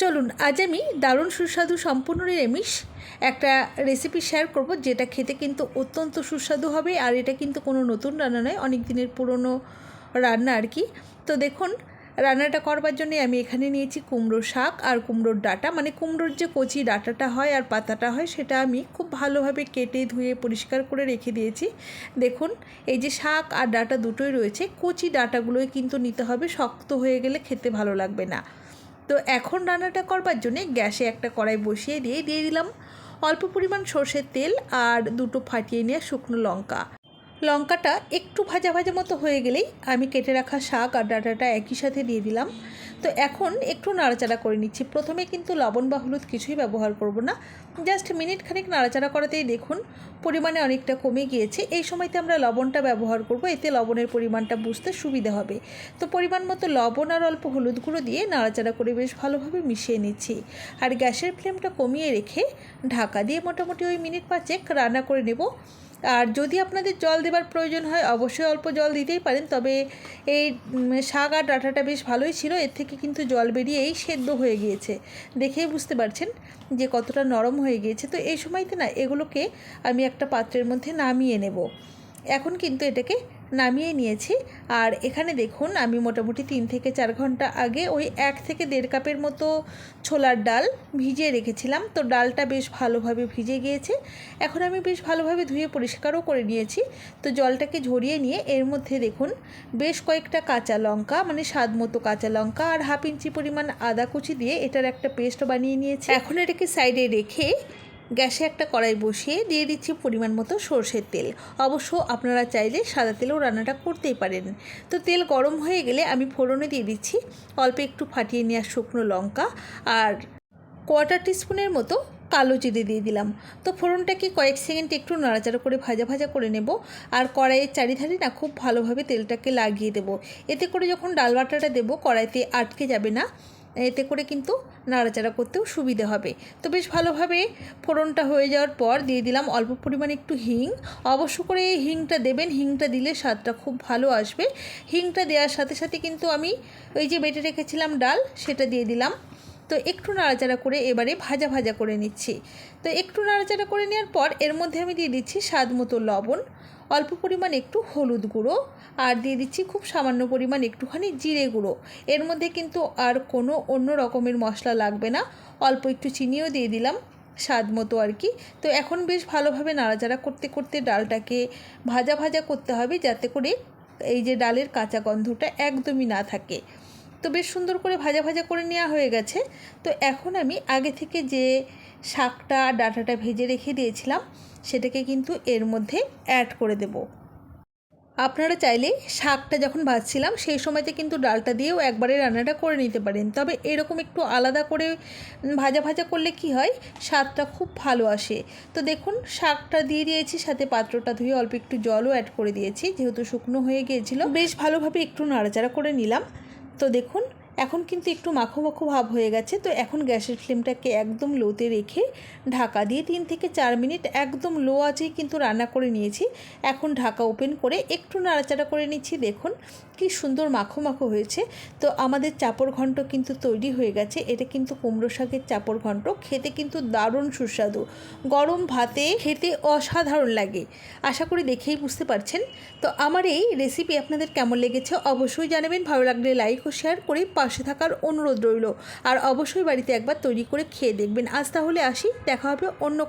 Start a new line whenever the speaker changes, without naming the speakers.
চলুন, আজ আমি দারুণ সুস্বাদু সম্পূর্ণ নিরামিষ একটা রেসিপি শেয়ার করব যেটা খেতে কিন্তু অত্যন্ত সুস্বাদু হবে আর এটা কিন্তু কোনো নতুন রান্না নয়, অনেক দিনের পুরনো রান্না আর কি। তো দেখুন, রান্নাটা করবার জন্য আমি এখানে নিয়েছি কুমড়ো শাক আর কুমড়োর ডাটা। মানে কুমড়োর যে কচি ডাটাটা হয় আর পাতাটা হয়, সেটা আমি খুব ভালোভাবে কেটে ধুয়ে পরিষ্কার করে রেখে দিয়েছি। দেখুন, এই যে শাক আর ডাটা দুটোই রয়েছে, কচি ডাটাগুলোই কিন্তু নিতে হবে, শক্ত হয়ে গেলে খেতে ভালো লাগবে না। তো এখন রান্নাটা করবার জন্যে গ্যাসে একটা কড়াই বসিয়ে দিয়ে দিয়ে দিলাম। অল্প পরিমাণ সর্ষের তেল আর দুটো ফাটিয়ে নেওয়া শুকনো লঙ্কা। লঙ্কাটা একটু ভাজা ভাজা মতো হয়ে গেলেই আমি কেটে রাখা শাক আর ডাঁটাটা একই সাথে দিয়ে দিলাম। তো এখন একটু নাড়াচাড়া করে নিচ্ছি। প্রথমে কিন্তু লবণ বা হলুদ কিছুই ব্যবহার করব না। জাস্ট মিনিট খানিক নাড়াচাড়া করাতেই দেখুন পরিমাণে অনেকটা কমে গিয়েছে। এই সময়তে আমরা লবণটা ব্যবহার করব, এতে লবণের পরিমাণটা বুঝতে সুবিধা হবে। তো পরিমাণ মতো লবণ আর অল্প হলুদ গুঁড়ো দিয়ে নাড়াচাড়া করে বেশ ভালোভাবে মিশিয়ে নিচ্ছি। আর গ্যাসের ফ্লেমটা কমিয়ে রেখে ঢাকা দিয়ে মোটামুটি ওই মিনিট পাঁচেক রান্না করে নেব। আর যদি আপনাদের জল দেবার প্রয়োজন হয়, অবশ্যই অল্প জল দিতেই পারেন। তবে এই শাক আর ডাঁটাটা বেশ ভালোই ছিল। এর থেকে কিন্তু জল বেরিয়েই সেদ্ধ হয়ে গিয়েছে। দেখেই বুঝতে পারছেন যে কতটা নরম হয়ে গিয়েছে। তো এই সময়তে না, এগুলোকে আমি একটা পাত্রের মধ্যে নামিয়ে নেব। এখন কিন্তু এটাকে নামিয়ে নিয়েছি। আর এখানে দেখুন, আমি মোটামুটি তিন থেকে চার ঘণ্টা আগে ওই এক থেকে দেড় কাপের মতো ছোলার ডাল ভিজিয়ে রেখেছিলাম। তো ডালটা বেশ ভালোভাবে ভিজে গিয়েছে। এখন আমি বেশ ভালোভাবে ধুয়ে পরিষ্কারও করে নিয়েছি। তো জলটাকে ঝরিয়ে নিয়ে এর মধ্যে দেখুন, বেশ কয়েকটা কাঁচা লঙ্কা মানে স্বাদ মতো কাঁচা লঙ্কা আর হাফ ইঞ্চি পরিমাণ আদা কুচি দিয়ে এটার একটা পেস্ট বানিয়ে নিয়েছি। এখন এটাকে সাইডে রেখে গ্যাসে একটা কড়াই বসিয়ে দিয়ে দিচ্ছি পরিমাণ মতো সর্ষের তেল। অবশ্য আপনারা চাইলে সাদা তেলেও রান্নাটা করতেই পারেন। তো তেল গরম হয়ে গেলে আমি ফোড়নে দিয়ে দিচ্ছি অল্প একটু ফাটিয়ে নেওয়া শুকনো লঙ্কা আর কোয়ার্টার টিস্পুনের মতো কালো জিরে দিয়ে দিলাম। তো ফোড়নটাকে কয়েক সেকেন্ড একটু নাড়াচাড়া করে ভাজা ভাজা করে নেব আর কড়াইয়ের চারিধারে না খুব ভালোভাবে তেলটাকে লাগিয়ে দেব। এতে করে যখন ডাল বাটাটা দেবো, কড়াইতে আটকে যাবে না। এতে করে কিন্তু নাড়াচাড়া করতেও সুবিধে হবে। তো বেশ ভালোভাবে ফোড়নটা হয়ে যাওয়ার পর দিয়ে দিলাম অল্প পরিমাণে একটু হিং। অবশ্য করে এই হিংটা দেবেন, হিংটা দিলে স্বাদটা খুব ভালো আসবে। হিংটা দেওয়ার সাথে সাথে কিন্তু আমি ওই যে বেটে রেখেছিলাম ডাল, সেটা দিয়ে দিলাম। তো একটু নাড়াচাড়া করে এবারে ভাজা ভাজা করে নিচ্ছি। তো একটু নাড়াচাড়া করে নেওয়ার পর এর মধ্যে আমি দিয়ে দিচ্ছি স্বাদ মতো লবণ। অল্প পরিমাণ একটু হলুদ গুঁড়ো আর দিয়ে দিচ্ছি খুব সামান্য পরিমাণ একটুখানি জিরে গুঁড়ো। এর মধ্যে কিন্তু আর কোনো অন্য রকমের মশলা লাগবে না। অল্প একটু চিনিও দিয়ে দিলাম স্বাদ মতো আর কি। তো এখন বেশ ভালোভাবে নাড়াচাড়া করতে করতে ডালটাকে ভাজা ভাজা করতে হবে যাতে করে এই যে ডালের কাঁচা গন্ধটা একদমই না থাকে। তো বেশ সুন্দর করে ভাজা ভাজা করে নেওয়া হয়ে গেছে। তো এখন আমি আগে থেকে যে শাকটা, ডাটাটা ভেজে রেখে দিয়েছিলাম, সেটাকে কিন্তু এর মধ্যে অ্যাড করে দেব। আপনারা চাইলে শাকটা যখন ভাজছিলাম, সেই সময়তে কিন্তু ডালটা দিয়েও একবারে রান্নাটা করে নিতে পারেন। তবে এরকম একটু আলাদা করে ভাজা ভাজা করলে কি হয়, স্বাদটা খুব ভালো আসে। তো দেখুন, শাকটা দিয়ে দিয়েছি, সাথে পাত্রটা ধুয়ে অল্প একটু জলও অ্যাড করে দিয়েছি, যেহেতু শুকনো হয়ে গিয়েছিল। বেশ ভালোভাবে একটু নাড়াচাড়া করে নিলাম। তো দেখুন। এখন কিন্তু একটু মাখো মাখো ভাব হয়ে গেছে, তো এখন গ্যাসের ফ্লেমটাকে একদম লোতে রেখে ঢাকা দিয়ে তিন থেকে চার মিনিট একদম লো আঁচেই কিন্তু রান্না করে নিয়েছি। এখন ঢাকা ওপেন করে একটু নাড়াচাড়া করে নিচ্ছি, দেখুন কি সুন্দর মাখো মাখো হয়েছে। তো আমাদের চাপড় ঘন্ট কিন্তু তৈরি হয়ে গেছে, এটা কিন্তু কুমড়ো শাকের চাপড় ঘন্ট, খেতে কিন্তু দারুণ সুস্বাদু। গরম ভাতে খেতে অসাধারণ লাগে, আশা করি দেখেই বুঝতে পারছেন। তো আমার এই রেসিপি আপনাদের কেমন লেগেছে অবশ্যই জানাবেন, ভালো লাগলে লাইক ও শেয়ার করে পাশে থাকার অনুরোধ রইল। আর অবশ্যই বাড়িতে একবার তৈরি করে খেয়ে দেখবেন। আজ তাহলে আসি, দেখা হবে অন্য